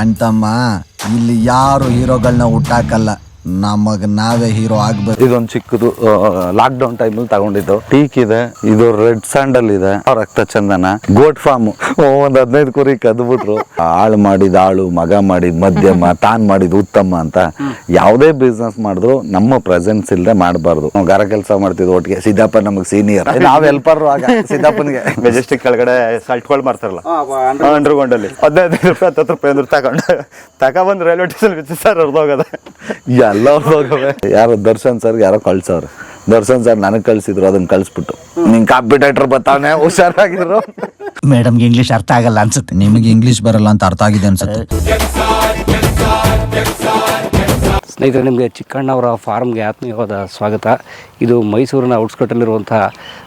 ಅಣ್ತಮ್ಮ ಇಲ್ಲಿ ಯಾರು ಹೀರೋಗಳನ್ನ ಹುಟ್ಟಾಕಲ್ಲ. ನಮಗ್ ನಾವೇ ಹೀರೋ ಆಗ್ಬೇಕು. ಇದೊಂದು ಚಿಕ್ಕದು ಲಾಕ್ ಡೌನ್ ಟೈಮಲ್ಲಿ ತಗೊಂಡಿದ್ದು. ಟೀಕ್ ಇದೆ ಇದು ರೆಡ್ ಸ್ಯಾಂಡಲ್ ಇದೆ. ರಕ್ತ ಚಂದನ ಗೋಟ್ ಫಾರ್ಮ್ ಒಂದ್ ಹದಿನೈದು ಕುರಿ ಕದ್ಬಿಟ್ರು. ಆಳು ಮಾಡಿದ ಆಳು ಮಗ ಮಾಡಿದ ಮಧ್ಯಮ ತಾನ್ ಮಾಡಿದ ಉತ್ತಮ ಅಂತ ಯಾವುದೇ ಬಿಸ್ನೆಸ್ ಮಾಡಿದ್ರು ನಮ್ಮ ಪ್ರೆಸೆನ್ಸ್ ಇಲ್ಲದೆ ಮಾಡಬಾರ್ದು. ನಾವು ಗಾರ ಕೆಲಸ ಮಾಡ್ತಿದ್ವಿ ಒಟ್ಟಿಗೆ. ಸಿದ್ದಪ್ಪ ನಮಗೆ ಸೀನಿಯರ್ ನಾವ್ ಹೆಲ್ಪರ್ ಆಗ ಸಿದ್ದಪ್ಪನಿಗೆ. ಮೆಜೆಸ್ಟಿಕ್ ಕೆಳಗಡೆ ಸಲ್ಟ್ಕೊಳ್ ಮಾಡ್ತಾರಲ್ಲ ಅಂಡರ್ಗ್ರೌಂಡಲ್ಲಿ ಹದಿನೈದು ರೂಪಾಯಿ ಹತ್ತು ರೂಪಾಯಿ ಅಂದ್ರೆ ತಗೊಂಡು ತಗೊಂಡ್ ರೈಲ್ವೆ ಸ್ಟೇಷನ್ ಬಿಚ್ಚಿ ಸರ್ ಹೋಗವೆ ಯಾರೋ ದರ್ಶನ್ ಸರ್ ಯಾರೋ ಕಳ್ಸವ್ರೆ. ದರ್ಶನ್ ಸರ್ ನನಗೆ ಕಳ್ಸಿದ್ರು ಅದನ್ನ ಕಳ್ಸ್ಬಿಟ್ಟು. ನಿನ್ ಕಾಂಪಿಟೇಟರ್ ಬರ್ತಾವನೆ ಹುಷಾರಾಗಿದ್ರು ಮೇಡಮ್ ಇಂಗ್ಲಿಷ್ ಅರ್ಥ ಆಗಲ್ಲ ಅನ್ಸುತ್ತೆ. ನಿಮಗೆ ಇಂಗ್ಲಿಷ್ ಬರಲ್ಲ ಅಂತ ಅರ್ಥ ಆಗಿದೆ ಅನ್ಸುತ್ತೆ. ಸ್ನೇಹಿತರೆ ನಿಮಗೆ ಚಿಕ್ಕಣ್ಣವರ ಫಾರ್ಮ್ಗೆ ಆತ್ಮೀಯವಾದ ಸ್ವಾಗತ. ಇದು ಮೈಸೂರಿನ ಔಟ್ಸ್ಕಟ್ಟಲ್ಲಿರುವಂಥ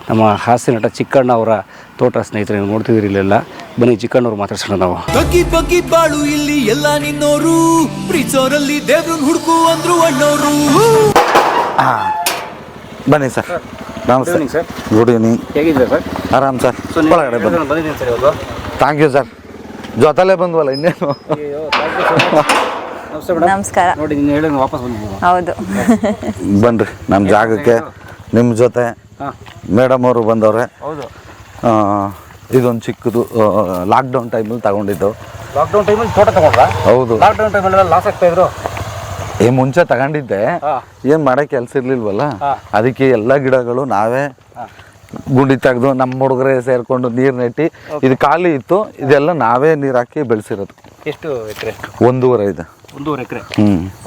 ನಮ್ಮ ಹಾಸ್ಯ ನಟ ಚಿಕ್ಕಣ್ಣ ಅವರ ತೋಟ ಸ್ನೇಹಿತರೆ ನೀವು ನೋಡ್ತಿದ್ದೀರಿ ಇಲ್ಲೆಲ್ಲ. ಬನ್ನಿ ಚಿಕ್ಕಣ್ಣವ್ರು ಮಾತಾಡ್ಸೋಣ ನಾವು. ಬಗ್ಗಿ ಬಗ್ಗಿ ಬಾಳು ಇಲ್ಲಿ ಎಲ್ಲ ನಿನ್ನೋರು. ಪ್ರೀಚೋರಲ್ಲಿ ದೇವ್ರನ್ನ ಹುಡುಕು ಅಂದ್ರು ಅಣ್ಣವರು ಬನ್ನಿ ಸರ್. ನಮಸ್ತೆ. ಸರ್. ಗುಡ್ ಈವ್ನಿಂಗ್ ಹೇಗಿದ್ದೀರಾ ಸರ್? ಆರಾಮ್ ಸರ್. ಒಳಗಡೆ ಬನ್ನಿ. ಬಂದಿದ್ದೀನಿ ಸರ್ ಇವತ್ತು ಥ್ಯಾಂಕ್ ಯು ಸರ್ ಜೊತೆಲೇ ಬಂದ್ವಲ್ಲ ಇನ್ನೇನು? ನಮಸ್ಕಾರ. ನೋಡಿ ನೀನು ಹೇಳಿ ವಾಪಸ್ ಬಂದಿದ್ದೀನಿ ಹೌದು. ಬನ್ರಿ ನಮ್ಮ ಜಾಗಕ್ಕೆ ನಿಮ್ಮ ಜೊತೆ ಮೇಡಮ್ ಅವರು ಬಂದವ್ರೆ. ಹೌದು. ಇದೊಂದು ಚಿಕ್ಕದು ಲಾಕ್ಡೌನ್ ಟೈಮಲ್ಲಿ ತಗೊಂಡಿದ್ದು. ಲಾಕ್ಡೌನ್ ಟೈಮಲ್ಲಿ ತೋಟ ತಗೊಂಡ್ರಾ? ಹೌದು. ಲಾಕ್ಡೌನ್ ಟೈಮಲ್ಲಿ ಲಾಸ್ ಆಗ್ತಾ ಇದ್ರು? ಈ ಮುಂಚೆ ತಗೊಂಡಿದ್ದೆ. ಏನು ಮಾಡೋ ಕೆಲಸ ಇರ್ಲಿಲ್ವಲ್ಲ? ಅದಕ್ಕೆ ಎಲ್ಲ ಗಿಡಗಳು ನಾವೇ ಗುಂಡಿ ತೆಗೆದು ನಮ್ಮ ಹುಡುಗರೇ ಸೇರ್ಕೊಂಡು ನೀರು ನೆಟ್ಟಿ ಇದು ಖಾಲಿ ಇತ್ತು. ಇದೆಲ್ಲ ನಾವೇ ನೀರು ಹಾಕಿ ಬೆಳೆಸಿರೋದು. ಎಷ್ಟು ಎಕರೆ? ಒಂದೂವರೆ ಇದೆ. ಒಂದೂವರೆ ಎಕರೆ.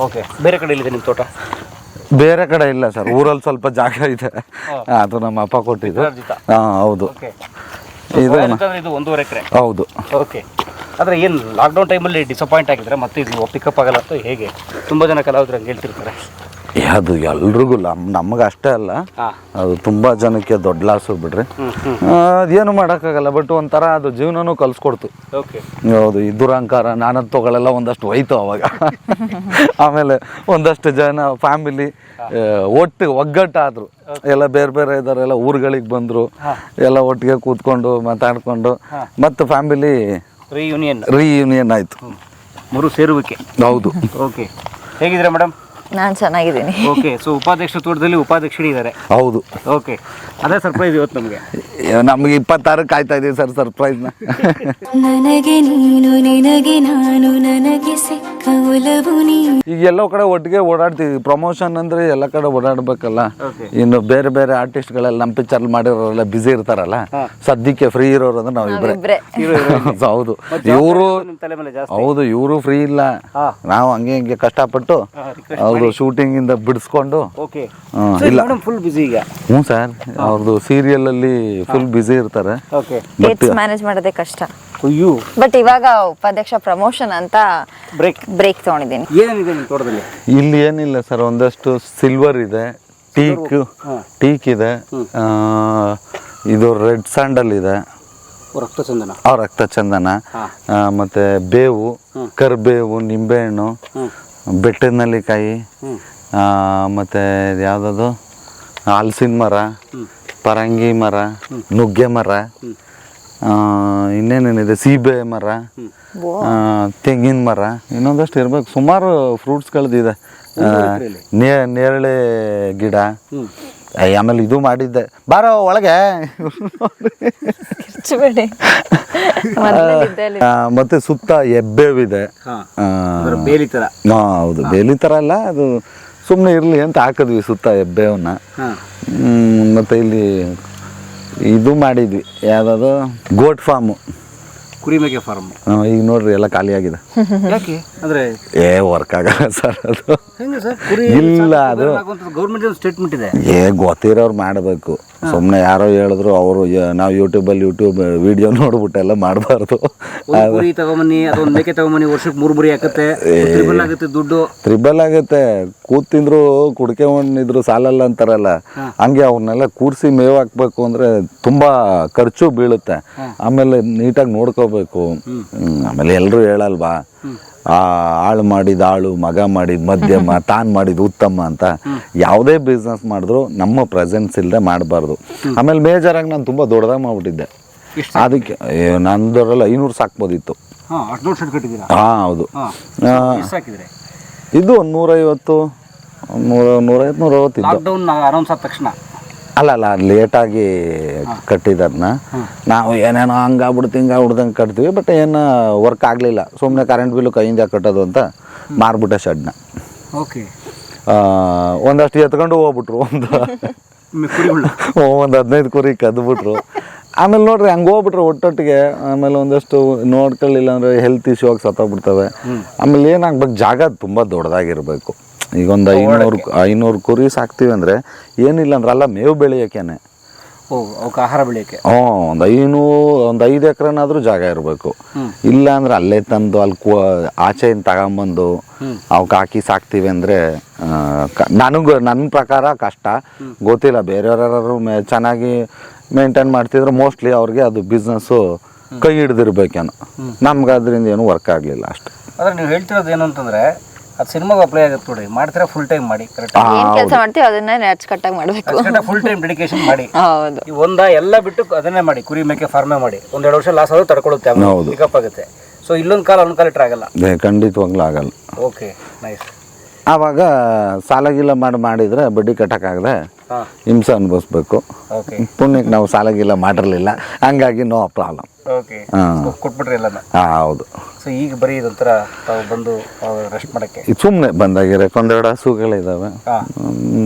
ಓಕೆ ಬೇರೆ ಕಡೆ ಇಲ್ಲಿದೆ ನಿಮ್ಮ ತೋಟ? ಬೇರೆ ಕಡೆ ಇಲ್ಲ ಸರ್ ಊರಲ್ಲಿ ಸ್ವಲ್ಪ ಜಾಗ ಇದೆ. ಅದು ನಮ್ಮ ಅಪ್ಪ ಕೊಟ್ಟಿದ್ದು. ಹಾಂ ಹೌದು. ಓಕೆ ಇದು ಇದು ಒಂದೂವರೆ ಎಕರೆ? ಹೌದು. ಓಕೆ ಆದರೆ ಏನು ಲಾಕ್ಡೌನ್ ಟೈಮಲ್ಲಿ ಡಿಸಪಾಯಿಂಟ್ ಆಗಿದ್ರೆ ಮತ್ತೆ ಇದು ಪಿಕಪ್ ಆಗಲ್ಲ ಅಂತ ಹೇಗೆ? ತುಂಬ ಜನ ಕಲಾವಿದ್ರು ಹಂಗೆ ಹೇಳ್ತಿರ್ತಾರೆ. ಅದು ಎಲ್ರಿಗೂ ನಮ್ ನಮಗೆ ಅಷ್ಟೇ ಅಲ್ಲ. ಅದು ತುಂಬಾ ಜನಕ್ಕೆ ದೊಡ್ಡ ಲಾಸು ಬಿಡ್ರಿ. ಅದೇನು ಮಾಡೋಕ್ಕಾಗಲ್ಲ ಬಟ್ ಒಂಥರ ಅದು ಜೀವನನೂ ಕಲ್ಸ್ಕೊಡ್ತು. ಹೌದು ಈ ದುರಂಕಾರ ನಾನದ್ ತಗೊಳ್ಳೆಲ್ಲ ಒಂದಷ್ಟು ಹೋಯ್ತು ಅವಾಗ. ಆಮೇಲೆ ಒಂದಷ್ಟು ಜನ ಫ್ಯಾಮಿಲಿ ಒಟ್ಟು ಒಗ್ಗಟ್ಟಾದ್ರು. ಎಲ್ಲ ಬೇರೆ ಬೇರೆ ಇದಾರೆಲ್ಲ ಊರುಗಳಿಗೆ ಬಂದ್ರು. ಎಲ್ಲ ಒಟ್ಟಿಗೆ ಕೂತ್ಕೊಂಡು ಮಾತಾಡ್ಕೊಂಡು ಮತ್ತೆ ಫ್ಯಾಮಿಲಿ ರಿಯೂನಿಯನ್ ರೀಯೂನಿಯನ್ ಆಯಿತು. ಮೂರು ಸೇರುವಿಕೆ. ಹೌದು. ಓಕೆ ಹೇಗಿದ್ರೆ ಮೇಡಮ್ ನಾನು ಚೆನ್ನಾಗಿದ್ದೀನಿ. ಓಕೆ ಸೊ ಉಪಾಧ್ಯಕ್ಷ ತೋಟದಲ್ಲಿ ಉಪಾಧ್ಯಕ್ಷರು ಇದ್ದಾರೆ. ಹೌದು. ಓಕೆ ಅದೇ ಸರ್ಪ್ರೈಸ್ ಇವತ್ತು ನಮಗೆ. ನಮ್ಗೆ ಇಪ್ಪತ್ತಾರು ಕಾಯ್ತಾ ಇದೀವಿ ಸರ್ ಸರ್ಪ್ರೈಸ್ನ ನನಗೆ ನೀನು ನಿನಗೆ ನಾನು ನನಗೆ ಸಿಕ್ಕ ಒಲವು ನೀ ಈಗ ಎಲ್ಲೋ ಕಡೆ ಒಟ್ಟಿಗೆ ಓಡಾಡ್ತೀವಿ ಪ್ರಮೋಷನ್ ಅಂದ್ರೆ ಎಲ್ಲ ಕಡೆ ಓಡಾಡ್ಬೇಕಲ್ಲ. ಇನ್ನು ಬೇರೆ ಬೇರೆ ಆರ್ಟಿಸ್ಟ್ಗಳೆಲ್ಲ ನಮ್ಮ ಪಿಕ್ಚರ್ ಮಾಡಿರೋರೆಲ್ಲ ಬಿಸಿ ಇರ್ತಾರಲ್ಲ. ಸದ್ಯಕ್ಕೆ ಫ್ರೀ ಇರೋರು ಅಂದ್ರೆ ನಾವು ಇಬ್ರೆ ಇಬ್ರೆ. ಹೌದು. ಇವರು ತಲೆ ಮೇಲೆ ಜಾಸ್ತಿ. ಹೌದು ಇವರು ಫ್ರೀ ಇಲ್ಲ. ನಾವು ಹಂಗೆ ಹಿಂಗೆ ಕಷ್ಟಪಟ್ಟು ಅವ್ರದ್ದು ಶೂಟಿಂಗ್ ಇಂದ ಬಿಡಿಸ್ಕೊಂಡು. ಓಕೆ ಇಲ್ಲ. ಮೇಡಮ್ ಫುಲ್ ಬಿಸಿ ಈಗ? ಹ್ಞೂ ಸರ್ ಅವ್ರದ್ದು ಸೀರಿಯಲ್ ಅಲ್ಲಿ ಫುಲ್ ಬಿಸಿ ಇರ್ತಾರೆ. ಓಕೆ ಡೇಟ್ಸ್ ಮ್ಯಾನೇಜ್ ಮಾಡೋದೇ ಕಷ್ಟ. ಅಯ್ಯೋ. ಬಟ್ ಇವಾಗ ಉಪಾಧ್ಯಕ್ಷ ಪ್ರಮೋಷನ್ ಅಂತ ಬ್ರೇಕ್ ಬ್ರೇಕ್ ತಗೊಂಡಿದ್ದೀನಿ. ಏನಿದೆ ನಿಮ್ಮ ತೋಟದಲ್ಲಿ? ಇಲ್ಲಿ ಏನಿಲ್ಲ ಸರ್ ಒಂದಷ್ಟು ಸಿಲ್ವರ್ ಇದೆ ಟೀಕ್ ಟೀಕ್ ಇದೆ ಆ, ಇದು ರೆಡ್ ಸ್ಯಾಂಡಲ್ ಇದೆ. ರಕ್ತ ಚಂದನ? ಆ ರಕ್ತ ಚಂದನ. ಆ, ಮತ್ತೆ ಬೇವು ಕರ್ಬೇವು ನಿಂಬೆಹಣ್ಣು ಬೆಟ್ಟದ ನಲ್ಲಿಕಾಯಿ ಮತ್ತೆ ಯಾವ್ದದು? ಹಲಸಿನ ಮರ ಪರಂಗಿ ಮರ ನುಗ್ಗೆ ಮರ ಇನ್ನೇನೇನಿದೆ? ಸೀಬೆ ಮರ ತೆಂಗಿನ ಮರ ಇನ್ನೊಂದಷ್ಟು ಇರ್ಬೇಕು. ಸುಮಾರು ಫ್ರೂಟ್ಸ್ಗಳದಿದೆ ನೇರಳೆ ಗಿಡ ಆಮೇಲೆ ಇದು ಮಾಡಿದ್ದೆ. ಬಾರೋ ಒಳಗೆ. ಮತ್ತೆ ಸುತ್ತ ಎಬ್ಬೇವಿದೆ. ಬೇಲಿ ಹೌದು. ಬೇಲಿ ತರ ಅಲ್ಲ ಅದು ಸುಮ್ಮನೆ ಇರಲಿ ಅಂತ ಹಾಕಿದ್ವಿ ಸುತ್ತ ಎಬ್ಬೇವನ್ನ. ಮತ್ತೆ ಇಲ್ಲಿ ಇದು ಮಾಡಿದ್ವಿ. ಯಾವ್ದಾದ್ರು ಗೋಟ್ ಫಾರ್ಮು. ಕುರಿಮೇಕೆ ಫಾರ್ಮ್ ಈಗ ನೋಡ್ರಿ ಎಲ್ಲ ಖಾಲಿ ಆಗಿದೆ. ಯಾಕೆ? ಅಂದ್ರೆ ಏ ವರ್ಕ್ ಆಗಲ್ಲ ಸರ್ ಅದು. ಹೆಂಗೆ ಸರ್? ಕುರಿ ಇಲ್ಲ ಅದು ಗೌರ್ಮೆಂಟ್ ಸ್ಟೇಟ್ಮೆಂಟ್ ಇದೆ. ಏ ಗೊತ್ತಿರೋರು ಮಾಡಬೇಕು. ಸುಮ್ಮನೆ ಯಾರೋ ಹೇಳಿದ್ರು ಅವರು ನಾವು ಯೂಟ್ಯೂಬಲ್ಲಿ ಯೂಟ್ಯೂಬ್ ವಿಡಿಯೋ ನೋಡ್ಬಿಟ್ಟೆಲ್ಲ ಮಾಡಬಾರ್ದು. ತಗೊಂಬನ್ನಿ ಅದೊಂದು ಮೇಕೆ ತಗೊಂಬನ್ನಿ ವರ್ಷಕ್ಕೆ ಮೂರು ಬುರಿ ಹಾಕತ್ತೆ. ತ್ರಿಬಲ್ ಆಗುತ್ತೆ ದುಡ್ಡು. ತ್ರಿಬಲ್ ಆಗುತ್ತೆ. ಕೂತ್ ತಿಂದ್ರು ಕುಡ್ಕೆ ಇದ್ರು ಸಾಲಲ್ಲ ಅಂತಾರಲ್ಲ. ಹಂಗೆ ಅವ್ರನ್ನೆಲ್ಲ ಕೂರ್ಸಿ ಮೇವ್ ಹಾಕ್ಬೇಕು ಅಂದ್ರೆ ತುಂಬಾ ಖರ್ಚು ಬೀಳುತ್ತೆ. ಆಮೇಲೆ ನೀಟಾಗಿ ನೋಡ್ಕೋಬೇಕು. ಆಮೇಲೆ ಎಲ್ರು ಹೇಳಲ್ವಾ? ಆ ಆಳು ಮಾಡಿದ ಆಳು ಮಗ ಮಾಡಿದ ಮಧ್ಯಮ ತಾನ್ ಮಾಡಿದ ಉತ್ತಮ ಅಂತ ಯಾವುದೇ ಬಿಸ್ನೆಸ್ ಮಾಡಿದ್ರು ನಮ್ಮ ಪ್ರೆಸೆನ್ಸ್ ಇಲ್ಲದೆ ಮಾಡಬಾರ್ದು. ಆಮೇಲೆ ಮೇಜರಾಗಿ ಆಗಿ ನಾನು ತುಂಬ ದೊಡ್ಡದಾಗಿ ಮಾಡ್ಬಿಟ್ಟಿದ್ದೆ. ಅದಕ್ಕೆ ನಂದರಲ್ಲ ಐನೂರು ಸಾಕ್ಬೋದಿತ್ತು. ಹಾಂ ಹೌದು. ಇದು ಒಂದು ನೂರೈವತ್ತು ನೂರ ನೂರೈವತ್ತು ನೂರೈವತ್ತು ಇದ್ದು. ತಕ್ಷಣ. ಅಲ್ಲ ಅಲ್ಲ ಲೇಟಾಗಿ ಕಟ್ಟಿದ್ದನ್ನ ನಾವು ಏನೇನೋ ಹಂಗಾಗ್ಬಿಡ್ತು ಹಿಂಗಾಗ್ಬಿಡ್ದಂಗೆ ಕಟ್ತೀವಿ ಬಟ್ ಏನು ವರ್ಕ್ ಆಗಲಿಲ್ಲ. ಸುಮ್ಮನೆ ಕರೆಂಟ್ ಬಿಲ್ಲು ಕೈಯಿಂದ ಕಟ್ಟೋದು ಅಂತ ಮಾರ್ಬಿಟ್ಟೆ ಶೆಡ್ನ ಓಕೆ. ಒಂದಷ್ಟು ಎತ್ಕೊಂಡು ಹೋಗ್ಬಿಟ್ರು ಒಂದು ಒಂದು ಹದಿನೈದು ಕುರಿ ಕದ್ಬಿಟ್ರು. ಆಮೇಲೆ ನೋಡ್ರಿ ಹಂಗೆ ಹೋಗ್ಬಿಟ್ರೆ ಒಟ್ಟೊಟ್ಟಿಗೆ. ಆಮೇಲೆ ಒಂದಷ್ಟು ನೋಡ್ಕೊಳ್ಳಿಲ್ಲ ಅಂದರೆ ಹೆಲ್ತ್ ಇಶ್ಯೂ ಆಗಿ ಸತ್ತೋಗ್ಬಿಡ್ತವೆ. ಆಮೇಲೆ ಏನಾಗ್ಬೇಕು ಜಾಗ ತುಂಬ ದೊಡ್ಡದಾಗಿರ್ಬೇಕು ಈಗ ಒಂದು ಐನೂರು ಐನೂರು ಕುರಿ ಸಾಕ್ತೀವಿ ಅಂದರೆ ಏನಿಲ್ಲ ಅಂದ್ರೆ ಅಲ್ಲ ಮೇವು ಬೆಳೆಯೋಕ್ಕೇನೆ. ಅವಕ್ಕೆ ಆಹಾರ ಬೆಳೆಯೋಕ್ಕೆ. ಹ್ಞೂ ಒಂದು ಐನೂರು ಒಂದು ಐದು ಎಕರೆನಾದ್ರೂ ಜಾಗ ಇರಬೇಕು. ಇಲ್ಲ ಅಂದ್ರೆ ಅಲ್ಲೇ ತಂದು ಅಲ್ಲಿ ಕು ಆಚೆಯಿಂದ ತಗೊಂಬಂದು ಅವಕ್ಕೆ ಹಾಕಿ ಸಾಕ್ತೀವಿ ಅಂದರೆ ನನಗೆ ನನ್ನ ಪ್ರಕಾರ ಕಷ್ಟ. ಗೊತ್ತಿಲ್ಲ ಬೇರೆಯವ್ರು ಮೇ ಚೆನ್ನಾಗಿ ಮೇಂಟೈನ್ ಮಾಡ್ತಿದ್ರೆ ಮೋಸ್ಟ್ಲಿ ಅವ್ರಿಗೆ ಅದು ಬಿಸ್ನೆಸ್ಸು ಕೈ ಹಿಡ್ದಿರ್ಬೇಕೇನೋ. ನಮ್ಗೆ ಅದರಿಂದ ಏನು ವರ್ಕ್ ಆಗಲಿಲ್ಲ ಅಷ್ಟೇ. ಆದರೆ ನೀವು ಹೇಳ್ತಿರೋದು ಏನು ಅಂತಂದರೆ ಅದು ಸಿನಿಮಾಗೆ ಅಪ್ಲೈ ಆಗುತ್ತೆ ನೋಡಿ. ಮಾಡ್ತೀರಾ ಫುಲ್ ಟೈಮ್ ಮಾಡಿ ಕರೆಕ್ಟ್ ಏನ್ ಕೆಲಸ ಮಾಡ್ತೀವಿ ಅದನ್ನ ಅಚ್ಚುಕಟ್ಟಾಗಿ ಮಾಡ್ಬೇಕು. ಫುಲ್ ಟೈಮ್ ಡೆಡಿಕೇಶನ್ ಮಾಡಿ. ಹೌದು. ಈ ಒಂದ ಎಲ್ಲ ಬಿಟ್ಟು ಅದನ್ನೇ ಮಾಡಿ ಕುರಿ ಮೇಕೆ ಫಾರ್ಮೇ ಮಾಡಿ. ಒಂದೆರಡು ವರ್ಷ ಲಾಸ್ ಆದ್ರೂ ತಡ್ಕೊಳ್ಳುತ್ತೆ ಹೌದು. ಪಿಕಪ್ ಆಗುತ್ತೆ. ಸೊ ಇಲ್ಲೊಂದು ಕಾಲ ಒಂದು ಕಾಲ ಇಟ್ಟರೆ ಆಗಲ್ಲ. ಅದೇ ಖಂಡಿತವಾಗ್ಲೂ ಆಗಲ್ಲ. ಓಕೆ ನೈಸ್ ಆವಾಗ ಸಾಲ ಗೀಲ ಮಾಡಿ ಮಾಡಿದ್ರೆ ಬಡ್ಡಿ ಕಟ್ಟೋಕ್ಕಾಗದೆ ಹಿಂಸೆ ಅನುಭವಿಸ್ಬೇಕು. ಓಕೆ ಪುಣ್ಯಕ್ಕೆ ನಾವು ಸಾಲ ಗೀಲ ಮಾಡಿರಲಿಲ್ಲ. ಹಂಗಾಗಿ ನೋ ಪ್ರಾಬ್ಲಮ್ ಕೊಟ್ಬಿಟ್ರಿ ಹೌದು. ಸೊ ಈಗ ಬರೀ ಇದೊಂಥರ ತಾವು ಬಂದು ರೆಸ್ಟ್ ಮಾಡಕ್ಕೆ? ಸುಮ್ಮನೆ ಬಂದಾಗಿರಕ್ಕೆ ಒಂದೆರಡು ಹಸುಗಳಿದ್ದಾವೆ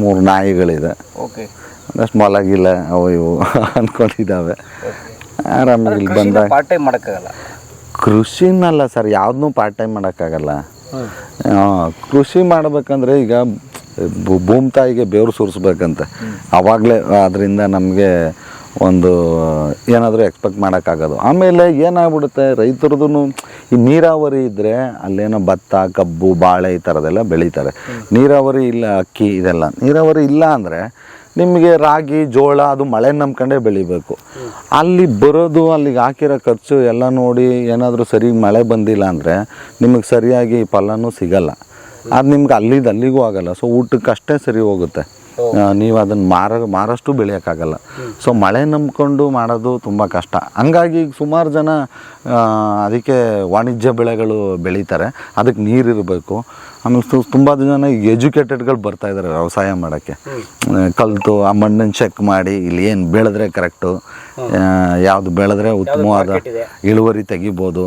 ಮೂರು ನಾಯಿಗಳಿದೆ. ಓಕೆ ಒಂದಷ್ಟು ಮೊಲಗಿಲ್ಲ ಅವು ಇವು ಅಂದ್ಕೊಂಡಿದ್ದಾವೆ ಆರಾಮಾಗಿ ಇಲ್ಲಿ ಬಂದಾಗ. ಪಾರ್ಟ್ ಟೈಮ್ ಮಾಡೋಕ್ಕಾಗಲ್ಲ? ಕೃಷಿನಲ್ಲ ಸರ್ ಯಾವುದನ್ನೂ ಪಾರ್ಟ್ ಟೈಮ್ ಮಾಡೋಕ್ಕಾಗಲ್ಲ ಕೃಷಿ ಮಾಡ್ಬೇಕಂದ್ರೆ ಈಗ ಭೂಮಿ ತಾಯಿಗೆ ಬೆವರು ಸುರಿಸ್ಬೇಕಂತೆ. ಆವಾಗಲೇ ಅದರಿಂದ ನಮಗೆ ಒಂದು ಏನಾದರೂ ಎಕ್ಸ್ಪೆಕ್ಟ್ ಮಾಡೋಕ್ಕಾಗೋದು. ಆಮೇಲೆ ಏನಾಗ್ಬಿಡುತ್ತೆ ರೈತರದ್ದು ಈ ನೀರಾವರಿ ಇದ್ದರೆ ಅಲ್ಲೇನೋ ಭತ್ತ, ಕಬ್ಬು, ಬಾಳೆ ಈ ಥರದೆಲ್ಲ ಬೆಳೀತಾರೆ. ನೀರಾವರಿ ಇಲ್ಲ, ಅಕ್ಕಿ ಇದೆಲ್ಲ. ನೀರಾವರಿ ಇಲ್ಲ ಅಂದರೆ ನಿಮಗೆ ರಾಗಿ, ಜೋಳ ಅದು ಮಳೆ ನಂಬ್ಕೊಂಡೇ ಬೆಳಿಬೇಕು. ಅಲ್ಲಿ ಬರೋದು, ಅಲ್ಲಿಗೆ ಹಾಕಿರೋ ಖರ್ಚು ಎಲ್ಲ ನೋಡಿ ಏನಾದರೂ ಸರಿ ಮಳೆ ಬಂದಿಲ್ಲ ಅಂದರೆ ನಿಮಗೆ ಸರಿಯಾಗಿ ಫಲನೂ ಸಿಗಲ್ಲ. ಅದು ನಿಮ್ಗೆ ಅಲ್ಲಿದ್ದು ಅಲ್ಲಿಗೂ ಆಗಲ್ಲ. ಸೊ ಊಟಕ್ಕೆ ಅಷ್ಟೇ ಸರಿ ಹೋಗುತ್ತೆ. ನೀವು ಅದನ್ನು ಮಾರ ಮಾರಷ್ಟು ಬೆಳೆಯೋಕ್ಕಾಗಲ್ಲ. ಸೊ ಮಳೆ ನಂಬಿಕೊಂಡು ಮಾಡೋದು ತುಂಬ ಕಷ್ಟ. ಹಂಗಾಗಿ ಈಗ ಸುಮಾರು ಜನ ಅದಕ್ಕೆ ವಾಣಿಜ್ಯ ಬೆಳೆಗಳು ಬೆಳೀತಾರೆ. ಅದಕ್ಕೆ ನೀರಿರಬೇಕು. ಆಮೇಲೆ ತುಂಬ ಜನ ಎಜುಕೇಟೆಡ್ಗಳು ಬರ್ತಾ ಇದ್ದಾರೆ ವ್ಯವಸಾಯ ಮಾಡೋಕ್ಕೆ. ಕಲಿತು ಆ ಮಣ್ಣನ್ನು ಚೆಕ್ ಮಾಡಿ ಇಲ್ಲಿ ಏನು ಬೆಳೆದ್ರೆ ಕರೆಕ್ಟು ಯಾವುದು ಬೆಳೆದ್ರೆ ಉತ್ತಮವಾದ ಇಳುವರಿ ತೆಗಿಬೋದು.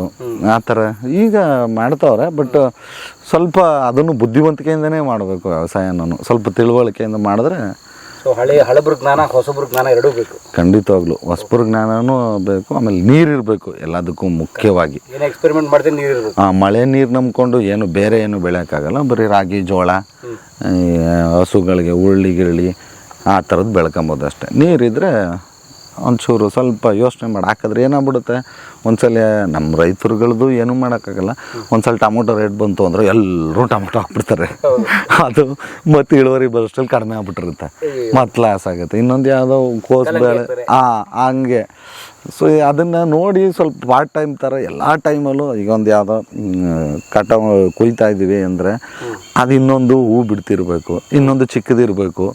ಆ ಥರ ಈಗ ಮಾಡ್ತಾವ್ರೆ ಬಟ್ ಸ್ವಲ್ಪ ಅದನ್ನು ಬುದ್ಧಿವಂತಿಕೆಯಿಂದನೇ ಮಾಡಬೇಕು ವ್ಯವಸಾಯನೂ ಸ್ವಲ್ಪ ತಿಳುವಳಿಕೆಯಿಂದ ಮಾಡಿದ್ರೆ ಸೊ ಹಳೆ ಹಳಬ್ರ ಜ್ಞಾನ ಹೊಸಬ್ರ ಜ್ಞಾನ ಎರಡೂ ಬೇಕು. ಖಂಡಿತವಾಗ್ಲು. ಹೊಸಬ್ರ ಜ್ಞಾನನೂ ಬೇಕು ಆಮೇಲೆ ನೀರಿರಬೇಕು ಎಲ್ಲದಕ್ಕೂ ಮುಖ್ಯವಾಗಿ. ಏನು ಎಕ್ಸ್ಪೆರಿಮೆಂಟ್ ಮಾಡಿದ್ರೆ ನೀರು ಇರಬೇಕು. ಆ, ಮಳೆ ನೀರು ನಂಬ್ಕೊಂಡು ಏನು ಬೇರೆ ಏನು ಬೆಳೆಯೋಕ್ಕಾಗಲ್ಲ ಬರೀ ರಾಗಿ ಜೋಳ ಈ ಹಸುಗಳಿಗೆ ಉರುಳಿ ಗಿರುಳಿ ಆ ಥರದ್ದು ಬೆಳ್ಕೊಬೋದು ಅಷ್ಟೇ. ನೀರಿದ್ರೆ ಒಂಚೂರು ಸ್ವಲ್ಪ ಯೋಚನೆ ಮಾಡಿ. ಹಾಕಿದ್ರೆ ಏನಾಗ್ಬಿಡುತ್ತೆ? ಒಂದ್ಸಲ ನಮ್ಮ ರೈತರುಗಳದ್ದು ಏನೂ ಮಾಡೋಕ್ಕಾಗಲ್ಲ. ಒಂದ್ಸಲ ಟೊಮೊಟೊ ರೇಟ್ ಬಂತು ಅಂದ್ರೆ ಎಲ್ಲರೂ ಟೊಮೊಟೊ ಹಾಕ್ಬಿಡ್ತಾರೆ. ಅದು ಮತ್ತೆ ಇಳುವರಿ ಬರೋಷ್ಟಲ್ಲಿ ಕಡಿಮೆ ಆಗ್ಬಿಟ್ಟಿರುತ್ತೆ. ಮತ್ತೆ ಲಾಸ್ ಆಗುತ್ತೆ. ಇನ್ನೊಂದು ಯಾವುದೋ ಕೋಸ್ ಬೇಳೆ ಹಾಂ ಹಂಗೆ. ಸೊ ಅದನ್ನು ನೋಡಿ ಸ್ವಲ್ಪ ಪಾರ್ಟ್ ಟೈಮ್ ಥರ ಎಲ್ಲ ಟೈಮಲ್ಲೂ ಈಗ ಒಂದು ಯಾವುದೋ ಕಟ ಕುಯ್ತಾ ಇದ್ದೀವಿ ಅಂದರೆ ಅದು ಇನ್ನೊಂದು ಹೂ ಬಿಡ್ತಿರಬೇಕು. ಇನ್ನೊಂದು ಚಿಕ್ಕದಿರಬೇಕು.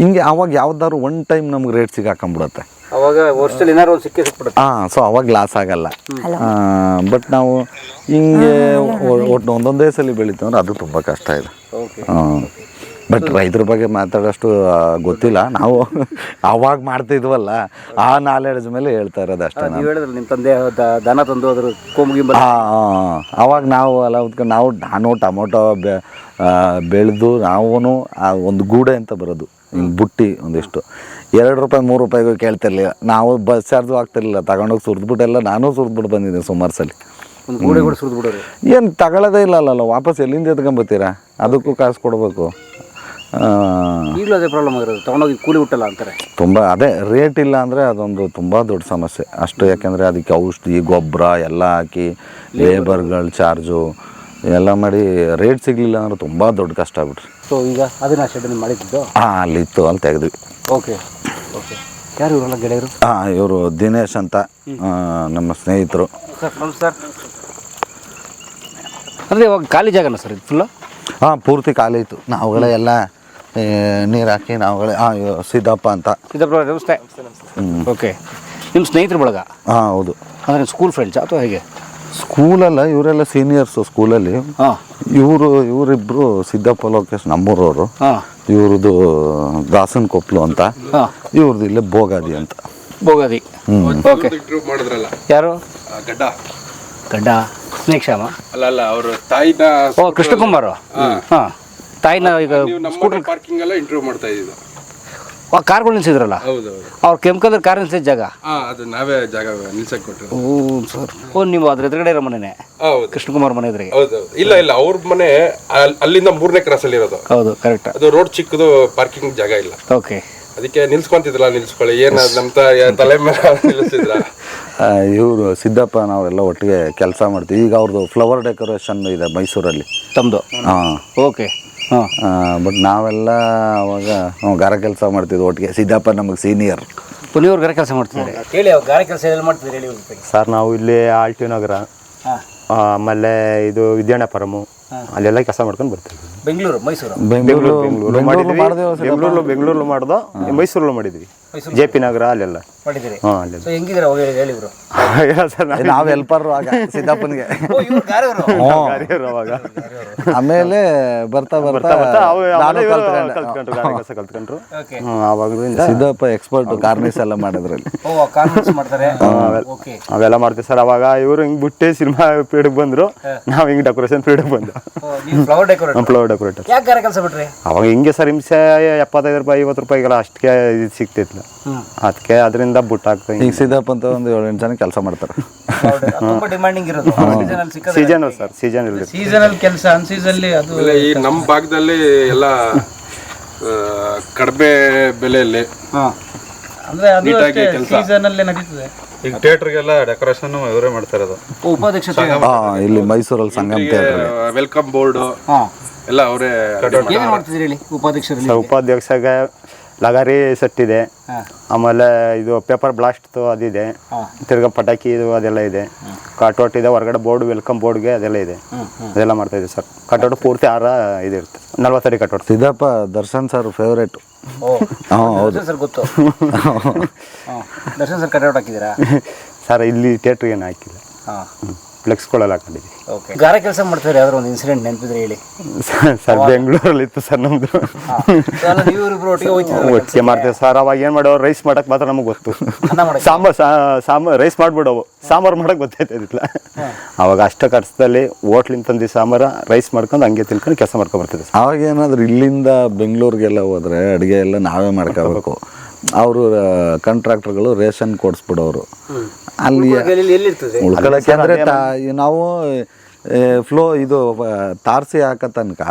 ಹಿಂಗೆ ಆವಾಗ ಯಾವ್ದಾದ್ರು ಒನ್ ಟೈಮ್ ನಮ್ಗೆ ರೇಟ್ ಸಿಗಾಕೊಂಬಿಡುತ್ತೆ ಅವಾಗ ವರ್ಷದಲ್ಲಿ ಏನಾರು ಒಂದು ಸಿಕ್ಕೇ ಸಿಕ್ಬಿಡುತ್ತೆ. ಹಾಂ ಸೊ ಅವಾಗ ಲಾಸ್ ಆಗಲ್ಲ. ಬಟ್ ನಾವು ಹಿಂಗೆ ಒಟ್ಟು ಒಂದೊಂದೇ ಸಲ ಬೆಳಿತೀವಿ ಅಂದ್ರೆ ಅದು ತುಂಬ ಕಷ್ಟ ಇದೆ. ಓಕೆ ಬಟ್ ರೈತರ ಬಗ್ಗೆ ಮಾತಾಡೋಷ್ಟು ಗೊತ್ತಿಲ್ಲ. ನಾವು ಅವಾಗ ಮಾಡ್ತಿದ್ವಲ್ಲ ಆ ನಾಲೆಡ್ಜ್ ಮೇಲೆ ಹೇಳ್ತಾ ಇರೋದು ಅಷ್ಟೇ ನೀವು ಹೇಳಿದ್ರೆ ನಿಮ್ಮ ತಂದೆ ದನ ತಂದು ಅದ್ರ ಕೊಂಬು ಆ. ಅವಾಗ ನಾವು ಅಲ್ಲ ಉತ್ಕೊಂಡು ನಾವು ನಾನು ಟೊಮೊಟೊ ಬೆ ಬೆಳೆದು ನಾವು ಒಂದು ಗೂಡೆ ಅಂತ ಬರೋದು. ಹಿಂಗೆ ಬುಟ್ಟಿ ಒಂದಿಷ್ಟು. ಎರಡು ರೂಪಾಯಿ ಮೂರು ರೂಪಾಯಿಗೂ ಕೇಳ್ತಿರ್ಲಿಲ್ಲ. ನಾವು ಬಸ್ ಚಾರ್ಜು ಆಗ್ತಿರ್ಲಿಲ್ಲ. ತಗೊಂಡೋಗಿ ಸುರಿದ್ಬಿಟ್ಟೆಲ್ಲ ನಾನು ಸುರಿದ್ಬಿಟ್ಟು ಬಂದಿದ್ದೀನಿ ಸುಮಾರು ಸಲ. ಏನು ತಗೊಳ್ಳೋದೇ ಇಲ್ಲ ಅಲ್ಲಲ್ಲ ವಾಪಸ್ ಎಲ್ಲಿಂದ ಎತ್ಕೊಂಬತ್ತೀರಾ ಅದಕ್ಕೂ ಕಾಸು ಕೊಡಬೇಕು. ಈಗಲೂ ಅದೇ ಪ್ರಾಬ್ಲಮ್ ಆಗಿರೋದು. ತೊಗೊಂಡೋಗಿ ಕೂಲಿ ಹುಟ್ಟಲ್ಲ ಅಂತಾರೆ. ತುಂಬ ಅದೇ ರೇಟ್ ಇಲ್ಲ ಅಂದರೆ ಅದೊಂದು ತುಂಬ ದೊಡ್ಡ ಸಮಸ್ಯೆ. ಅಷ್ಟು ಯಾಕೆಂದರೆ ಅದಕ್ಕೆ ಔಷಧಿ ಗೊಬ್ಬರ ಎಲ್ಲ ಹಾಕಿ ಲೇಬರ್ಗಳ ಚಾರ್ಜು ಎಲ್ಲ ಮಾಡಿ ರೇಟ್ ಸಿಗಲಿಲ್ಲ ಅಂದ್ರೆ ತುಂಬ ದೊಡ್ಡ ಕಷ್ಟ ಆಗ್ಬಿಟ್ರಿ. ಸೊ ಈಗ ಅದನ್ನ ಶೆಡ್ಡನ್ನು ಮಾಡಿದ್ದು? ಹಾಂ ಅಲ್ಲಿತ್ತು ಅಲ್ಲಿ ತೆಗೆದ್ವಿ ಓಕೆ ಓಕೆ ಯಾರು ಇವರೆಲ್ಲ ಗೆಳೆಯರು? ಹಾಂ ಇವರು ದಿನೇಶ್ ಅಂತ ಆ, ನಮ್ಮ ಸ್ನೇಹಿತರು. ಸರ್ ನಮಸ್ತೆ ಸರ್ ಅಂದರೆ ಇವಾಗ ಖಾಲಿ ಜಾಗನ ಸರ್ ಇದು ಫುಲ್ಲು ಹಾಂ ಪೂರ್ತಿ ಖಾಲಿ ಇತ್ತು. ನಾವುಗಳೇ ಎಲ್ಲ ನೀರು ಹಾಕಿ ನಾವುಗಳೇ ಹಾಂ ಸಿದ್ದಪ್ಪ ಅಂತ. ಸಿದ್ದಾಪುರ ನಮಸ್ತೆ. ಓಕೆ ನಿಮ್ಮ ಸ್ನೇಹಿತರ ಬಳಗ? ಹಾಂ ಹೌದು. ಅಂದರೆ ಸ್ಕೂಲ್ ಫ್ರೆಂಡ್ಸ್ ಅಥವಾ ಹೇಗೆ? ಸ್ಕೂಲಲ್ಲ ಇವರೆಲ್ಲ ಸೀನಿಯರ್ಸ್ ಸ್ಕೂಲಲ್ಲಿ. ಹಾಂ. ಇವರು ಇವರಿಬ್ರು ಸಿದ್ದಪ್ಪ ಲೋಕೇಶ್ ನಮ್ಮೂರವರು. ಹಾಂ. ಇವ್ರದ್ದು ದಾಸನ್ ಕೊಪ್ಲು ಅಂತ. ಹಾಂ. ಇವ್ರದ್ದು ಇಲ್ಲೇ ಭೋಗಾದಿ ಅಂತ. ಭೋಗಾದಿ. ಓಕೆ. ಮಾಡಿದ್ರಲ್ಲ ಯಾರು? ಗಡ್ಡ. ಗಡ್ಡ. ಸ್ನೇಕ್ ಶ್ಯಾಮ ಅಲ್ಲ ಅಲ್ಲ ಅವ್ರ ತಾಯಿನ ಓ ಕೃಷ್ಣಕುಮಾರ್ ಹಾಂ. ತಾಯಿನ ಈಗ ಸ್ಕೂಟರ್ ಪಾರ್ಕಿಂಗ್ ಎಲ್ಲ ಇಂಟರ್ವ್ಯೂ ಮಾಡ್ತಾ ಇದ್ದಿದ್ದು ಆ ಕಾರ್ಗಳು ನಿಲ್ಸಿದ್ರಲ್ಲ? ಹೌದೌದು. ಅವ್ರು ಕಾರ್ ನಿಲ್ಸಿದ ಜಾಗ? ಹಾ ಅದು ನಾವೇ ಜಾಗ ನಿಲ್ಸಕ್ ಕೊಟ್ಟಿರೋದು ಓ ಸರ್. ಓ ನೀವು ಅದ್ರ ಎದುರುಗಡೆ ಇರೋ ಮನೆನೇ? ಹೌದು. ಕೃಷ್ಣಕುಮಾರ್ ಮನೆ ಎದುರಿಗೆ? ಹೌದೌದು. ಇಲ್ಲ ಇಲ್ಲ ಅವ್ರ ಮನೆ ಅಲ್- ಅಲ್ಲಿಂದ ಮೂರನೇ ಕ್ರಾಸ್ ಅಲ್ಲಿ ಇರೋದು. ಹೌದು ಕರೆಕ್ಟ್ ಅದು ರೋಡ್ ಚಿಕ್ಕದು ಪಾರ್ಕಿಂಗ್ ಜಾಗ ಇಲ್ಲ. ಓಕೆ ಅದಕ್ಕೆ ನಿಲ್ಸ್ಕೊಂತಿದ್ರಲ್ಲ ನಿಲ್ಸ್ಕೊಳ್ಳಿ. ಏನ ಅದ್ ನಮ್ ತ- ತಲೆ ಮೇಲೆ ನಿಲ್ಲಿಸಿದ್ರ ಇವರು ಸಿದ್ದಪ್ಪ ನಾವೆಲ್ಲ ಒಟ್ಟಿಗೆ ಕೆಲಸ ಮಾಡ್ತೀವಿ. ಈಗ ಅವ್ರದ್ದು ಫ್ಲವರ್ ಡೆಕೋರೇಷನ್ ಇದೆ ಮೈಸೂರಲ್ಲಿ. ತಮ್ಮದು ಹಾಂ. ಓಕೆ ಬಟ್ ನಾವೆಲ್ಲ ಅವಾಗ ನಾವು ಗಾರ ಕೆಲಸ ಮಾಡ್ತಿದ್ವಿ ಒಟ್ಟಿಗೆ. ಸಿದ್ದಪ್ಪ ನಮಗೆ ಸೀನಿಯರ್ ಪುನಿಯವ್ರ ಗಾರ ಕೆಲಸ ಮಾಡ್ತಿದ್ದಾರೆ? ಹೇಳಿ ಅವ್ರು ಗಾರೆ ಕೆಲಸ ಎಲ್ಲಿ ಮಾಡ್ತಿದ್ದಾರೆ ಹೇಳಿ ಸರ್ ನಾವು ಇಲ್ಲಿ ಆಲ್ಟಿ ನಗರ. ಆ, ಆಮೇಲೆ ಇದು ವಿದ್ಯಾಣಪುರಮು ಅಲ್ಲೆಲ್ಲ ಕೆಲಸ ಮಾಡ್ಕೊಂಡು ಬರ್ತೀವಿ. ಬೆಂಗಳೂರು ಮೈಸೂರು? ಬೆಂಗಳೂರು ಬೆಂಗಳೂರು ಬೆಂಗಳೂರು ಮಾಡಿದ್ವಿ. ಮಾಡಿದೆವು ಬೆಂಗಳೂರು ಬೆಂಗಳೂರು ಮಾಡ್ದೋ ಮೈಸೂರಲ್ಲೂ ಮಾಡಿದ್ವಿ. ಜೆ ಪಿ ನಗರ ಅಲ್ಲೆಲ್ಲ. ಮಾಡಿದ್ದೀರಿ? ಹಾಂ ಅಲ್ಲೆಲ್ಲ. ಸೊ ಅವಾಗ ಹೇಳಿ ಹೇಳಿ ಇವರು? ಇಲ್ಲ ಸರ್ ನಾವು ಹೆಲ್ಪರ್ ಆಗ ಸಿದ್ದಪ್ಪನಿಗೆ. ಗಾರೆಯವರು? ಅವಾಗ. ಆಮೇಲೆ ಬರ್ತಾ ಬರ್ತಾ. ಕಲ್ತ್ಕೊಂಡ್ರು ಕಲ್ತ್ಕೊಂಡ್ರು. ಸಿದ್ದಪ್ಪ ಎಕ್ಸ್ಪರ್ಟ್ ಕಾರ್ನಿಸ್ ಎಲ್ಲ ಮಾಡಿದ್ರಲ್ಲಿ. ಓ ಕಾನ್ಫರೆನ್ಸ್ ಮಾಡ್ತಾರೆ? ಓಕೆ. ಅವೆಲ್ಲ ಮಾಡ್ತೀವಿ ಸರ್ ಅವಾಗ ಇವರು ಹಿಂಗ್ ಬಿಟ್ಟೆ ಸಿನಿಮಾ ಪೀಡಿಗೆ ಬಂದ್ರು. ನಾವು ಹಿಂಗ್ ಡೆಕೋರೇಷನ್ ಪೀಡಿಗೆ ಬಂದು ಓ ನೀವು ಫ್ಲವರ್ ಡೆಕೋರೇಟ್ ಫ್ಲವರ್ ಡೆಕೋರೇಟರ್ ಯಾಕೆ ಗಾರೆ ಕೆಲಸ ಬಿಟ್ರಿ? ಅವಾಗ ಹಿಂಗೆ ಸರ್ ಹಿಂಸೆ ಎಪ್ಪತ್ತೈದು ರೂಪಾಯಿ ಐವತ್ತು ರೂಪಾಯಿಗೆಲ್ಲ ಅಷ್ಟಕ್ಕೆ ಇದು ಸಿಗ್ತಿತ್ತು ಅದಕ್ಕೆ ಅದರಿಂದ ಬುಟ್ ಹಾಕ್ತಾ ಈಗ ಸಿದ್ದಪ್ಪ ಅಂತ ಒಂದು ಏಳು ಎಂಟು ಜನ ಕೆಲಸ ಮಾಡ್ತಾರೆ. ತುಂಬಾ ಡಿಮಾಂಡಿಂಗ್ ಇರೋದು. ಸೀಸನ್ ಸಿಕ್ಕದ ಸೀಸನ್ ಸರ್ ಸೀಸನ್ ಇರ್ತದೆ ಸೀಸನಲ್ ಕೆಲಸ ಅನ್ಸೀಸಲ್ಲಿ ಅದು ಆಮೇಲೆ ಈ ನಮ್ಮ ಭಾಗದಲ್ಲಿ ಎಲ್ಲ ಕಡಿಮೆ ಬೆಲೆಯಲ್ಲಿ ಅಂದ್ರೆ ಅದು ನೀಟಾಗಿ ಸೀಸನ್ ಅಲ್ಲೇ ನಡೀತದೆ. ಈಗ ಥಿಯೇಟರ್ಗೆಲ್ಲ ಡೆಕೋರೇಷನ್ ಇವರೇ ಉಪಾಧ್ಯಕ್ಷತೆ ಹಾ ಇಲ್ಲಿ ಮೈಸೂರಲ್ಲಿ ಸಂಗಮ್ ಥಿಯೇಟರ್ ವೆಲ್ಕಮ್ ಬೋರ್ಡ್ ಹಾ. ಎಲ್ಲ ಅವರೇ ಏನೇನ್ ಮಾಡ್ತಿದ್ರಿ ಹೇಳಿ ಉಪಾಧ್ಯಕ್ಷರಲ್ಲಿ? ಸರ್ ಉಪಾಧ್ಯಕ್ಷಗೆ ಲಗಾರಿ ಸೆಟ್ ಇದೆ. ಆಮೇಲೆ ಇದು ಪೇಪರ್ ಬ್ಲಾಸ್ಟ್ ಅದಿದೆ ತಿರ್ಗಾ ಪಟಾಕಿ ಇದು ಅದೆಲ್ಲ ಇದೆ. ಕಟೌಟ್ ಇದೆ ಹೊರಗಡೆ ಬೋರ್ಡ್ ವೆಲ್ಕಮ್ ಬೋರ್ಡ್ಗೆ ಅದೆಲ್ಲ ಇದೆ. ಅದೆಲ್ಲ ಮಾಡ್ತಾ ಇದೆ ಸರ್ ಕಟೌಟ್ ಪೂರ್ತಿ ಆರ ಇದೆ ಇರುತ್ತೆ. ನಲ್ವತ್ತಡಿ cutout Siddappa Darshan sir favourite ಓ. ಹಾಂ ಹೌದು. ಸರ್ ಗೊತ್ತು. ದರ್ಶನ್ ಸರ್ ಕಟೌಟ್ ಹಾಕಿದ್ದೀರಾ? ಸರ್ ಇಲ್ಲಿ ಥಿಯೇಟ್ರ್ ಏನು ಹಾಕಿಲ್ಲ. ಹಾ. ಫ್ಲೆಕ್ಸ್ಗಳೆಲ್ಲ ಹಾಕೊಂಡಿದ್ವಿ ಓಕೆ ಗಾರೆ ಕೆಲಸ ಮಾಡ್ತಾರೆ ಯಾವ್ದಾರು ಒಂದು ಇನ್ಸಿಡೆಂಟ್ ನೆನಪಿದ್ರೆ ಹೇಳಿ. ಸರ್ ಬೆಂಗಳೂರಲ್ಲಿ ಇತ್ತು ಸರ್ ನಮ್ದು. ನೀವು ಇಬ್ರು ಒಟ್ಟಿಗೆ ಹೋಗ್ತಿದ್ರು ಒಟ್ಟಿಗೆ ಮಾಡ್ತೇವೆ ಸರ್ ಅವಾಗ ಏನು ಮಾಡೋ ರೈಸ್ ಮಾಡಕ್ ಮಾತ್ರ ನಮಗೆ ಗೊತ್ತು. ಮಾಡಕ್ಕೆ. ಸಾಂಬಾರ್ ಸಾಂಬಾರ್ ರೈಸ್ ಮಾಡ್ಬಿಡವು. ಸಾಂಬಾರು ಮಾಡಕ್ ಗೊತ್ತಾಯ್ತಿಲ್ಲ ಅವಾಗ ಅಷ್ಟ ಖರ್ಚದಲ್ಲಿ ಹೋಟ್ಲಿಂದ ತಂದು ಸಾಂಬಾರ ರೈಸ್ ಮಾಡ್ಕೊಂಡು ಹಂಗೆ ತಿನ್ಕೊಂಡು ಕೆಲಸ ಮಾಡ್ಕೊಂಡು ಬರ್ತಿದ್ದೆ ಅವಾಗ ಏನಾದ್ರು ಇಲ್ಲಿಂದ ಬೆಂಗಳೂರಿಗೆಲ್ಲ ಹೋದ್ರೆ ಅಡುಗೆ ಎಲ್ಲ ನಾವೇ ಮಾಡ್ಕೋಬೇಕು. ಅವರು ಕಾಂಟ್ರಾಕ್ಟರ್ಗಳು ರೇಷನ್ ಕೊಡಿಸ್ಬಿಡೋರು. ಅಲ್ಲಿ ಈ ನಾವು ಫ್ಲೋ ಇದು ತಾರಸಿ ಹಾಕೋ ತನಕ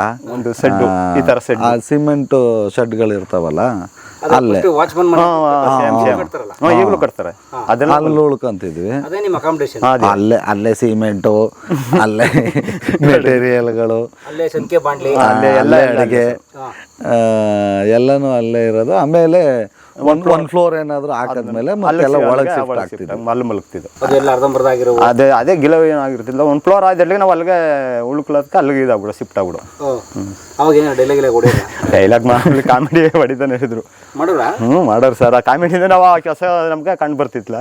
ಸಿಮೆಂಟ್ ಶೆಡ್ಗಳು ಇರ್ತಾವಲ್ಲ ಅಲ್ಲೇ. ಈಗಲೂ ಕಟ್ತಾರೆ. ಅದೆಲ್ಲ ಅಲ್ಲಿ ಉಳ್ಕೊಂತಿದ್ವಿ. ಅದೇ ನಿಮ್ಮ ಅಕಾಮಿಡೇಷನ್ ಅಲ್ಲೇ ಅಲ್ಲೇ ಸಿಮೆಂಟು ಅಲ್ಲೇ ಮೆಟೀರಿಯಲ್ಗಳು ಅಲ್ಲೇ ಸಂಖ್ಯೆ ಬಾಂಡ್ಲಿ. ಅಲ್ಲೇ ಎಲ್ಲ ಅಡುಗೆ. ಎಲ್ಲನೂ ಅಲ್ಲೇ ಇರೋದು. ಆಮೇಲೆ ಒಂದ್ ಒಂದ್ ಫ್ಲೋರ್ ಏನಾದ್ರು ಹಾಕದ್ಮೇಲೆ ಮತ್ತೆಲ್ಲ ಒಳಗೆ ಶಿಫ್ಟ್ ಆಗ್ತಿದ್ವಿ ಅಲ್ಲಿ ಮಲಗ್ತಿದ್ದು ಅದೆಲ್ಲ ಅರ್ಧಂಬರ್ಧ ಆಗಿರೋ ಅದೇ ಅದೇ ಗಿಲವ ಏನಾಗಿರ್ತಿಲ್ಲ ಒಂದು ಫ್ಲೋರ್ ಆದಲ್ಲಿ ನಾವು ಅಲ್ಲಿಗೆ ಉಳ್ಕೊಳ್ಳೋದಕ್ಕೆ ಅಲ್ಲಿಗೆ ಇದಾಗ್ಬಿಡು ಶಿಫ್ಟ್ ಆಗ್ಬಿಡು ಅವಾಗ ಏನೋ ಡೈಲಾಗ್ ಇಲ್ಲ ಡೈಲಾಗ್ ಮಾಮೂಲಿ ಕಾಮಿಡಿ ಹೊಡಿತಾನೆ ಇದ್ರು ಮಾಡೋರಾ? ಹ್ಞೂ ಮಾಡೋರು ಸರ್. ಆ ಕಾಮಿಡಿಯಿಂದ ನಾವು ಆ ಕೆಲಸ ನಮ್ಗೆ ಕಂಡು ಬರ್ತಿತ್ಲ?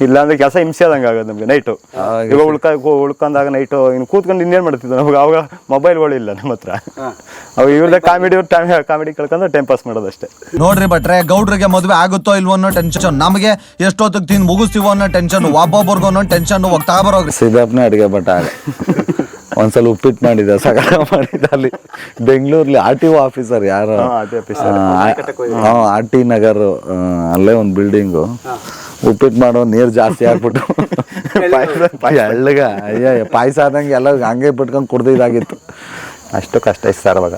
ಇಲ್ಲ ಅಂದ್ರೆ ಕೆಲಸ ಹಿಂಸೆ ಆದಂಗೆ ಆಗೋದು ನಮ್ಗೆ ನೈಟು ಇವಾಗ ಉಳ್ಕ ಉಳ್ಕೊಂಡಾಗ ನೈಟು ಇನ್ನು ಕೂತ್ಕೊಂಡು ಇನ್ನೇನು ಮಾಡ್ತಿದ್ದ ನಮಗೆ ಅವಾಗ ಮೊಬೈಲ್ಗಳು ಇಲ್ಲ ನಮ್ಮ ಹತ್ರ. ಅವಾಗ ಇವ್ರದ್ದು ಕಾಮಿಡಿ ಟೈಮ್ ಕಾಮಿಡಿ ಕಳ್ಕೊಂಡು ಟೈಮ್ ಪಾಸ್ ಮಾಡೋದು ಅಷ್ಟೇ ನೋಡ್ರಿ ಬಟ್ರೆ ಗೌಡ್ರಿಗೆ ಮದುವೆ ಆಗುತ್ತೋ ಇಲ್ವೋ ಅನ್ನೋ ಟೆನ್ಷನ್ ನಮಗೆ ಎಷ್ಟೊತ್ತಿಗೆ ತಿಂದು ಮುಗಿಸ್ತೀವೋ ಅನ್ನೋ ಟೆನ್ಷನ್ ಒಬ್ಬೊಬ್ಬರಿಗೂ ಅನ್ನೋ ಟೆನ್ಷನ್ ಹೋಗ್ತಾ ಬರೋಗ್ರಿ. ಸಿದ್ದಪ್ಪನೇ ಅಡುಗೆ ಭಟ್ಟ ಆಗ ಒಂದ್ಸಲ ಉಪ್ಪಿಟ್ಟು ಮಾಡಿದ ಸಕಾಲ ಮಾಡಿದ ಅಲ್ಲಿ. ಬೆಂಗಳೂರಲ್ಲಿ ಆರ್ ಟಿ ಒ ಆಫೀಸರ್ ಯಾರು. ಆರ್ ಟಿ ನಗರ್ ಅಲ್ಲೇ ಒಂದು ಬಿಲ್ಡಿಂಗು ಉಪ್ಪಿಟ್ಟು ಮಾಡೋ ನೀರು ಜಾಸ್ತಿ ಆಗ್ಬಿಟ್ಟು. ಎಳ್ಳಗ. ಅಯ್ಯ ಪಾಯಸ ಆದಂಗೆ ಎಲ್ಲ ಹಂಗೆ ಬಿಟ್ಕೊಂಡು ಕುಡ್ದಿದ್ದಾಗಿತ್ತು ಅಷ್ಟು ಕಷ್ಟ ಇತ್ತು ಸರ್ ಅವಾಗ.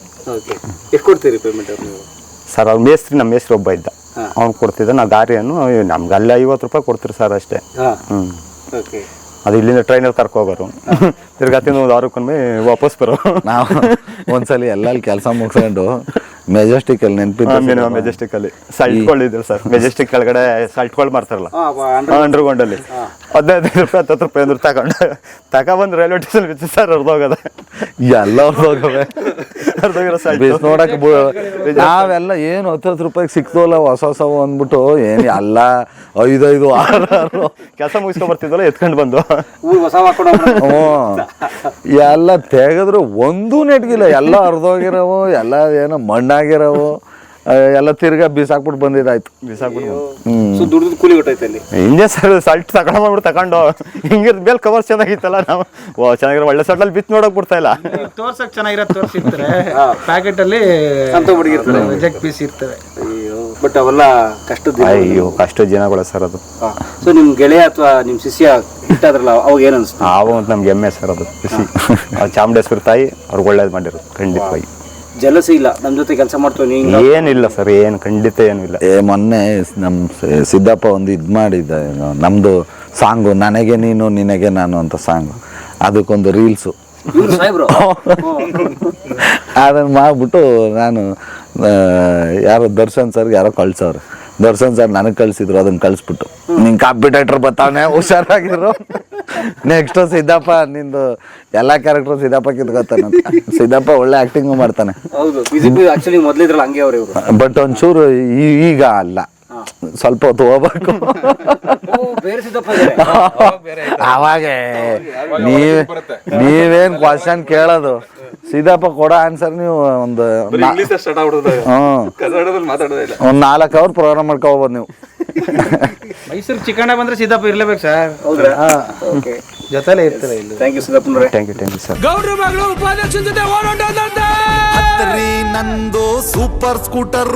ಸರ್ ಅವ್ನು ಮೇಸ್ತ್ರಿ ನಮ್ಮ ಮೇಸ್ತ್ರಿ ಒಬ್ಬ ಇದ್ದ. ಅವ್ನು ಕೊಡ್ತಿದ್ದ ನಾವು ಗಾರಿಯನ್ನು ನಮ್ಗೆ ಅಲ್ಲೇ ಐವತ್ತು ರೂಪಾಯಿ ಕೊಡ್ತೀರಿ ಸರ್ ಅಷ್ಟೇ. ಹ್ಞೂ ಓಕೆ ಅದು ಇಲ್ಲಿಂದ ಟ್ರೈನಲ್ಲಿ ಕರ್ಕೊ ಹೋಗೋರು. ತಿರ್ಗಾ ತಿಂದು ಒಂದು ವಾರಕ್ಕೊಮ್ಮೆ ವಾಪಸ್ ಬರೋ ನಾವು ಒಂದ್ಸಲಿ ಎಲ್ಲಲ್ಲಿ ಕೆಲಸ ಮುಗಿಸ್ಕೊಂಡು ಮೆಜೆಸ್ಟಿಕ್ ಅಲ್ಲಿ ನೆನ್ಪಿದ್ದು ಮೆಜೆಸ್ಟಿಕ್ ಅಲ್ಲಿ. ಸಲ್ಟ್ಗಳಿದ್ರು ಸರ್ ಮೆಜೆಸ್ಟಿಕ್ ಕೆಳಗಡೆ ಸಲ್ಟ್ಗಳು ಮಾಡ್ತಾರಲ್ಲ. ಅಂಡರ್ಗ್ರೌಂಡಲ್ಲಿ ಹದಿನೈದು ರೂಪಾಯಿ ಹತ್ತು ರೂಪಾಯಿ ಅಂದ್ರೆ ತಗೊಂಡು ತಗೊಬಂದು ರೈಲ್ವೆ ಸ್ಟೇಷನ್ ಬಿಚ್ಚಿ ಸರ್ ಹೊರದೋಗದ ಎಲ್ಲ ಹೋಗವೆ. ಹರಿದೋಗಿರೋ ಸಾಲ್ಟ್ ಬಿಸ್ ನೋಡಕ್ ನಾವೆಲ್ಲ ಏನು ಹತ್ತು ಹತ್ತು ರೂಪಾಯಿಗೆ ಸಿಕ್ತವಲ್ಲ ಹೊಸ ಹೊಸವು ಅಂದ್ಬಿಟ್ಟು ಏನು ಎಲ್ಲ ಐದೈದು ಆರು ಆರು ಕೆಲಸ ಮುಗಿಸ್ಕೊಂಡ್ ಬರ್ತಿದ್ವಲ್ಲ ಎತ್ಕೊಂಡು ಬಂದು. ಹ್ಞೂ. ಎಲ್ಲ ತೆಗೆದ್ರು ಒಂದೂ ನೆಟ್ಗಿಲ್ಲ ಎಲ್ಲ ಅರ್ಧೋಗಿರವು ಎಲ್ಲ ಏನೋ ಮಣ್ಣಾಗಿರವು. ಎಲ್ಲ ತಿರ್ಗಾ ಬಿಸಾಕ್ಬಿಟ್ಟು ಬಂದಿದ್ದಾಯ್ತು. ಬಿಸಾಕ್ಬಿಟ್ಟು ಹ್ಮ್. ಸೊ ದುಡ್ದು ಕೂಲಿ ಕೊಟ್ಟೈತೆ ಅಲ್ಲಿ? ಹಿಂಗೆ ಸರ್ ಸಲ್ಟ್ ತಗೊಂಡ್ ಬಂದ್ಬಿಟ್ಟು ತಗೊಂಡು. ಹಿಂಗಿರ್ ಮೇಲೆ ಕವರ್ ಚೆನ್ನಾಗಿತ್ತಲ್ಲ ನಾವು. ಓ ಚೆನ್ನಾಗಿರೋ ಒಳ್ಳೆ ಸಲ್ಟಲ್ಲಿ ಬಿತ್ತು ನೋಡಕ್ ಬಿಡ್ತಾ ಇಲ್ಲ. ತೋರ್ಸಕ್ ಚೆನ್ನಾಗಿರೋ ತೋರ್ಸಿರ್ತಾರೆ ಪ್ಯಾಕೆಟ್ ಅಲ್ಲಿ ಜಗ್ ರಿಜೆಕ್ಟ್ ಪೀಸ್ ಇರ್ತವೆ. ಬಟ್ ಅವೆಲ್ಲ ಕಷ್ಟದ ಅಯ್ಯೋ ಕಷ್ಟ ಜನಗಳ ಸರ್ ಅದು. ಸೊ ನಿಮ್ ಗೆಳೆಯ ಅಥವಾ ನಿಮ್ ಶಿಷ್ಯ ಇಟ್ಟಾದ್ರಲ್ಲ ಅವಾಗ ಏನ್ ಅನ್ಸ್ತು? ಅಂತ ನಮ್ಗೆ ಹೆಮ್ಮೆ ಸರ್ ಅದು. ಖುಷಿ ಚಾಮುಂಡೇಶ್ವರಿ ತಾಯಿ ಅವ್ರಿಗೆ ಒಳ್ಳೇದು ಮಾಡಿರೋದು ಖಂಡಿತವಾಗಿ. ಜಲಸಿ ಇಲ್ಲ. ನಮ್ ಜೊತೆ ಕೆಲಸ ಮಾಡ್ತೀವಿ ಏನಿಲ್ಲ ಸರ್ ಏನು ಖಂಡಿತ ಏನಿಲ್ಲ. ಏ ಮೊನ್ನೆ ನಮ್ಮ ಸಿದ್ದಪ್ಪ ಒಂದು ಇದು ಮಾಡಿದ್ದ ಏನು, ನಮ್ದು ಸಾಂಗು ನನಗೆ ನೀನು ನಿನಗೆ ನಾನು ಅಂತ ಸಾಂಗು. ಅದಕ್ಕೊಂದು ರೀಲ್ಸು. ಅದನ್ನು ಮಾಡ್ಬಿಟ್ಟು ನಾನು ಯಾರೋ ದರ್ಶನ್ ಸರ್ಗೆ ಯಾರೋ ಕಳ್ಸವ್ರೆ. ದರ್ಶನ್ ಸರ್ ನನಗೆ ಕಳ್ಸಿದ್ರು ಅದನ್ನ ಕಳಿಸ್ಬಿಟ್ಟು. ನಿಂಗೆ ಕಾಂಪಿಟೇಟರ್ ಬರ್ತಾವನೆ ಹುಷಾರಾಗಿರು. ನೆಕ್ಸ್ಟ್ ಸಿದ್ದಪ್ಪ ನಿಂದು ಎಲ್ಲಾ ಕ್ಯಾರೆಕ್ಟರ್ ಸಿದ್ದಪ್ಪ ಕಿತ್ಕೋತಾನೆ ಅಂತ. ಸಿದ್ದಪ್ಪ ಒಳ್ಳೆ ಆಕ್ಟಿಂಗ್ ಮಾಡ್ತಾನೆ. ಹೌದು ಬಿಜೆಪಿ ಆಕ್ಚುಲಿ ಮೊದ್ಲಿದ್ರಲ್ಲ ಹಂಗೆ ಅವ್ರು ಇವರು. ಬಟ್ ಒಂಚೂರು ಈಗ ಅಲ್ಲ. ಸ್ವಲ್ಪ ಹೊತ್ತು ಹೋಗ್ಬೇಕು. ಅವಾಗ ನೀವ್ ನೀವೇನ್ ಕ್ವಶನ್ ಕೇಳೋದು? ಸಿದ್ದಪ್ಪ ಕೊಡೋ ಆನ್ಸರ್ ನೀವು ಒಂದು ಹ್ಮ್. ಒಂದ್ ನಾಲ್ಕು ಅವರ್ ಪ್ರೋಗ್ರಾಮ್ ಮಾಡ್ಕೋಬೋದು ನೀವು. ಮೈಸೂರು ಚಿಕಣ ಬಂದ್ರೆ ಸಿದ್ದಪ್ಪ ಇರ್ಲೇಬೇಕು ಸರ್. ಹೌದ್ರಾ? ಓಕೆ. ಜೊತೆಲೇ ಇರ್ತಾರೆ ಇಲ್ಲಿ? Thank you ಸಿದ್ದಪ್ಪನವ್ರೆ. Thank you thank you sir ಗೌಡ್ರ ಮಗಳು ಉಪಾಧ್ಯಕ್ಷ ಜೊತೆ ಓಡೋಟದಂತೆ ನಂದು ಸೂಪರ್ ಸ್ಕೂಟರ್